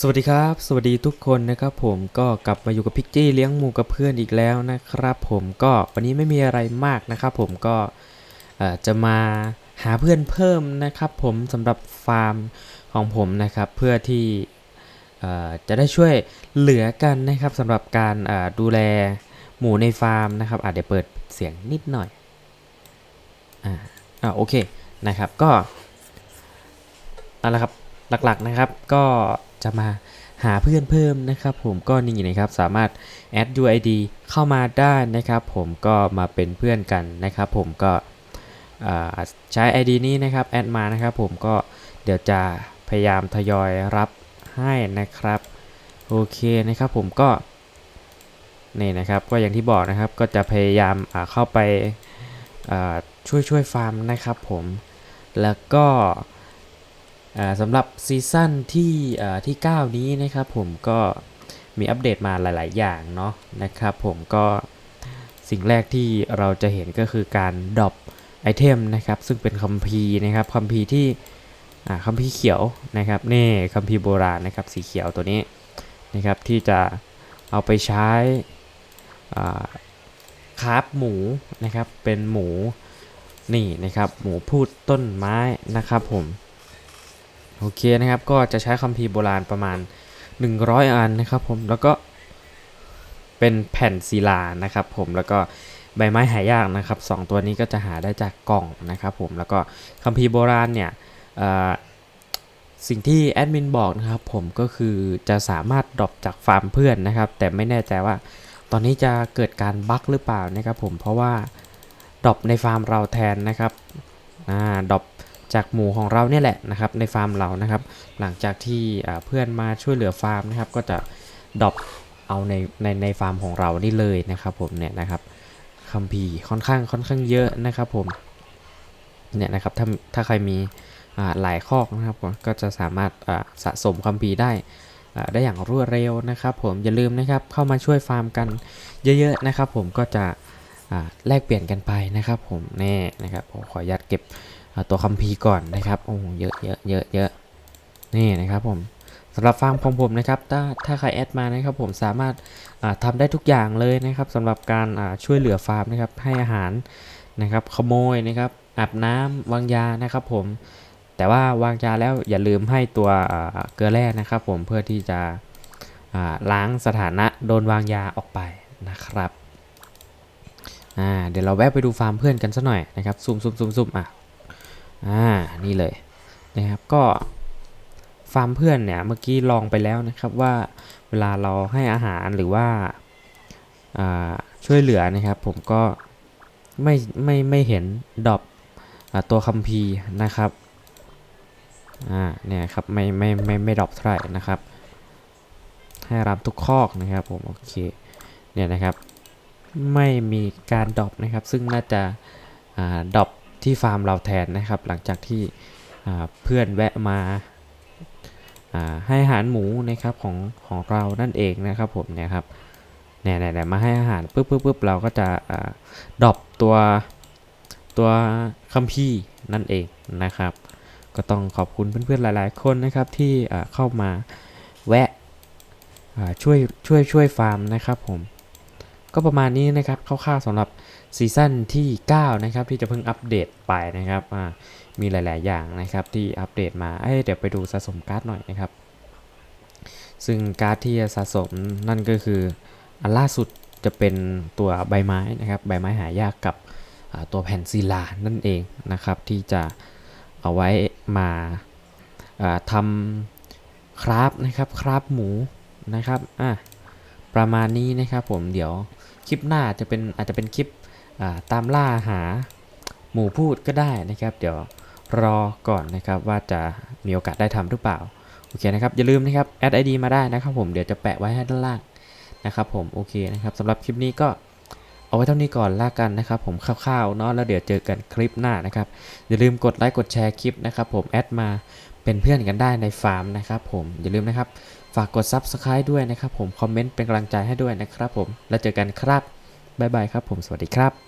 สวัสดีครับ สวัสดีทุกคนนะครับผมก็กลับมาอยู่กับพิกจี้เลี้ยงหมูกับเพื่อนอีกแล้วนะครับผมก็วันนี้ไม่มีอะไรมากนะครับผมก็จะมาหาเพื่อนเพิ่มนะครับผมสำหรับฟาร์มของผมนะครับเพื่อที่จะได้ช่วยเหลือกันนะครับสำหรับการดูแลหมูในฟาร์มนะครับอาจจะเดี๋ยวเปิดเสียงนิดหน่อยอ่าอ่าโอเคนะครับก็เอาละครับหลักๆนะครับก็ จะมาหาเพื่อนเพิ่มนะครับ ผมก็นี่นะครับสามารถแอด UID เข้ามาได้นะครับ ผมก็มาเป็นเพื่อนกันนะครับ ผมก็ใช้ ID นี้นะครับแอดมานะครับ ผมก็เดี๋ยวจะพยายามทยอยรับให้นะครับโอเคนะครับ ผมก็นี่นะครับก็อย่างที่บอกนะครับก็จะพยายามเข้าไปช่วยช่วยฟาร์มนะครับ ผมแล้วก็ สำหรับซีซั่นที่อ่าที่ 9 นี้นะครับผมก็มีอัปเดตมาหลาย ๆ อย่างเนาะนะครับผมก็สิ่งแรกที่เราจะเห็นก็คือการดรอปไอเทมนะครับซึ่งเป็นคัมภีร์นะครับคัมภีร์ที่คัมภีร์เขียวนะครับนี่คัมภีร์โบราณนะครับสีเขียวตัวนี้นะครับที่จะเอาไปใช้คราฟหมูนะครับเป็นหมูนี่นะครับหมูพูดต้นไม้นะครับผม โอเคนะครับ ก็จะใช้คัมภีร์โบราณประมาณ 100 อันนะครับผมแล้วก็เป็นแผ่นศิลานะครับผมแล้วก็ใบไม้หายากนะครับสองตัวนี้ก็จะหาได้จากกล่องนะครับผมแล้วก็คัมภีร์โบราณเนี่ยสิ่งที่แอดมินบอกนะครับผมก็คือจะสามารถดรอปจากฟาร์มเพื่อนนะครับ แต่ไม่แน่ใจว่าตอนนี้จะเกิดการบั๊กหรือเปล่านะครับผมเพราะว่าดรอปในฟาร์มเราแทนนะครับอ่าดรอป จากหมูของเราเนี่ยแหละนะครับในฟาร์มเรานะครับ หลังจากที่เพื่อนมาช่วยเหลือฟาร์มนะครับ ก็จะดรอปเอาในในในฟาร์มของเรานี่เลยนะครับผมเนี่ยนะครับคัมภีร์ค่อนข้างค่อนข้างเยอะนะครับผมเนี่ยนะครับถ้าถ้าใครมีหลายคอกนะครับผมก็จะสามารถสะสมคัมภีร์ได้ได้อย่างรวดเร็วนะครับ ผมอย่าลืมนะครับเข้ามาช่วยฟาร์มกันเยอะๆนะครับ ผมก็จะแลกเปลี่ยนกันไปนะครับ ผมแน่นะครับผมขออนุญาตเก็บ ตัวคัมภีร์ก่อนนะครับโอ้เยอะเยอะเยอะเยอะนี่นะครับผมสำหรับฟาร์มของผมนะครับถ้าถ้าใครแอดมานะครับผมสามารถอ่าได้ทุกอย่างเลยนะครับสำหรับการช่วยเหลือฟาร์มนะครับให้อาหารนะครับขโมยนะครับอาบน้ำวางยานะครับผมแต่ว่าวางยาแล้วอย่าลืมให้ตัวเกลือแร่นะครับผมเพื่อที่จะล้างสถานะโดนวางยาออกไปนะครับเดี๋ยวเราแวะไปดูฟาร์มเพื่อนกันสักหน่อยนะครับซูมซูมซูมซูมอะ อ่านี่เลยนะครับก็ฟาร์มเพื่อนเนี่ยเมื่อกี้ลองไปแล้วนะครับว่าเวลาเราให้อาหารหรือว่าาช่วยเหลือนะครับผมก็ไม่ไม่ไม่เห็นดอปตัวคัมภีร์นะครับอ่าเนี่ยครับไม่ไม่ไม่ไม่ดอปเท่าไหร่นะครับ ให้รับทุกคอกนะครับผมโอเคเนี่ยนะครับไม่มีการดอปนะครับซึ่งน่าจะอ่าดอป ที่ฟาร์มเราแทนนะครับ หลังจากที่เพื่อนแวะมาให้อาหารหมูนะครับของของเรานั่นเองนะครับผมเนี่ยครับเนี่ยเนี่ยมาให้อาหารปุ๊บปุ๊บปุ๊บเราก็จะดรอปตัวตัวคัมภีร์นั่นเองนะครับ ก็ต้องขอบคุณเพื่อนๆหลาย ๆ คนนะครับที่เข้ามาแวะช่วยช่วยช่วยฟาร์มนะครับผม ก็ประมาณนี้นะครับคร่าวๆสำหรับซีซั่นที่9นะครับที่จะเพิ่งอัปเดตไปนะครับมีหลาย ๆ อย่างนะครับที่อัปเดตมาเอ้เดี๋ยวไปดูสะสมการ์ดหน่อยนะครับ ซึ่งการ์ดที่จะสะสมนั่นก็คืออันล่าสุดจะเป็นตัวใบไม้นะครับใบไม้หายากกับตัวแผ่นศิลานั่นเองนะครับที่จะเอาไว้มาอ่าทำคราฟนะครับคราฟหมูนะครับอะ ประมาณนี้นะครับผมเดี๋ยวคลิปหน้าจะเป็นอาจจะเป็นคลิปาตามล่าหาหมู่พูดก็ได้นะครับ เดี๋ยวรอก่อนนะครับว่าจะมีโอกาสได้ทำหรือเปล่า โอเคนะครับ อย่าลืมนะครับแอดไอดีมาได้นะครับผมเดี๋ยวจะแปะไว้ให้ด้านล่างนะครับผมโอเคนะครับสำหรับคลิปนี้ก็เอาไว้เท่านี้ก่อนละกันนะครับ ผมคร่าวๆเนาะแล้วเดี๋ยวเจอกันคลิปหน้านะครับ อย่าลืมกดไลค์กดแชร์คลิปนะครับผมแอดมา เป็นเพื่อนกันได้ในฟาร์มนะครับผมอย่าลืมนะครับ ฝากกด Subscribe ด้วยนะครับผมคอมเมนต์เป็นกำลังใจให้ด้วยนะครับผมแล้วเจอกันครับบ๊ายบายครับผมสวัสดีครับ